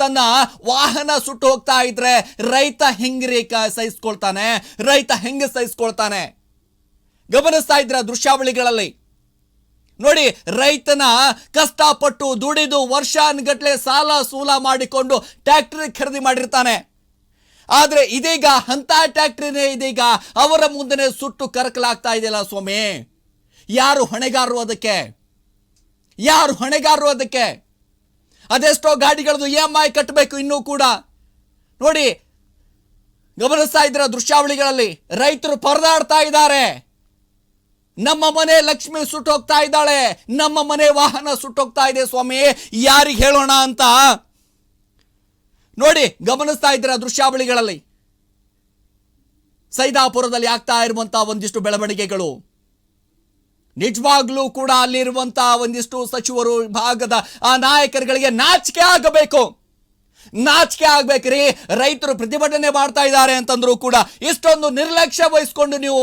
ತನ್ನ ವಾಹನ ಸುಟ್ಟು ಹೋಗ್ತಾ ಇದ್ರೆ ರೈತ ಹೆಂಗ್ರಿ ಸಹಿಸ್ಕೊಳ್ತಾನೆ ರೈತ ಹೆಂಗೆ ಸಹಿಸ್ಕೊಳ್ತಾನೆ ಗಮನಿಸ್ತಾ ಇದ್ರ ದೃಶ್ಯಾವಳಿಗಳಲ್ಲಿ? ನೋಡಿ, ರೈತನ ಕಷ್ಟಪಟ್ಟು ದುಡಿದು ವರ್ಷಾನ್ಗಟ್ಲೆ ಸಾಲ ಸೂಲ ಮಾಡಿಕೊಂಡು ಟ್ಯಾಕ್ಟ್ರಿ ಖರೀದಿ ಮಾಡಿರ್ತಾನೆ. ಆದ್ರೆ ಇದೀಗ ಅಂತ ಟ್ಯಾಕ್ಟ್ರಿನೇ ಇದೀಗ ಅವರ ಮುಂದೆ ಸುಟ್ಟು ಕರಕಲಾಗ್ತಾ ಇದೆಯಲ್ಲ ಸ್ವಾಮಿ? ಯಾರು ಹೊಣೆಗಾರರು ಅದಕ್ಕೆ? ಯಾರು ಹೊಣೆಗಾರರು ಅದಕ್ಕೆ? ಅದೆಷ್ಟೋ ಗಾಡಿಗಳದ್ದು ಇ ಎಂ ಐ ಕಟ್ಟಬೇಕು ಇನ್ನೂ ಕೂಡ. ನೋಡಿ, ಗಮನಿಸ್ತಾ ಇದ್ರ ದೃಶ್ಯಾವಳಿಗಳಲ್ಲಿ? ರೈತರು ಪರದಾಡ್ತಾ ಇದ್ದಾರೆ. ನಮ್ಮ ಮನೆ ಲಕ್ಷ್ಮಿ ಸುಟ್ಟೋಗ್ತಾ ಇದ್ದಾಳೆ. ನಮ್ಮ ಮನೆ ವಾಹನ ಸುಟ್ಟೋಗ್ತಾ ಇದೆ ಸ್ವಾಮಿ. ಯಾರಿಗೆ ಹೇಳೋಣ ಅಂತ? ನೋಡಿ, ಗಮನಿಸ್ತಾ ಇದ್ರ ದೃಶ್ಯಾವಳಿಗಳಲ್ಲಿ? ಸೈದಾಪುರದಲ್ಲಿ ಆಗ್ತಾ ಇರುವಂತಹ ಒಂದಿಷ್ಟು ಬೆಳವಣಿಗೆಗಳು. ನಿಜವಾಗ್ಲೂ ಕೂಡ ಅಲ್ಲಿರುವಂತಹ ಒಂದಿಷ್ಟು ಸಚಿವರು ಭಾಗದ ಆ ನಾಯಕರುಗಳಿಗೆ ನಾಚಿಕೆ ಆಗಬೇಕು. ನಾಚಿಕೆ ಆಗ್ಬೇಕ್ರಿ. ರೈತರು ಪ್ರತಿಭಟನೆ ಮಾಡ್ತಾ ಇದ್ದಾರೆ ಅಂತಂದ್ರು ಕೂಡ ಇಷ್ಟೊಂದು ನಿರ್ಲಕ್ಷ್ಯ ವಹಿಸ್ಕೊಂಡು ನೀವು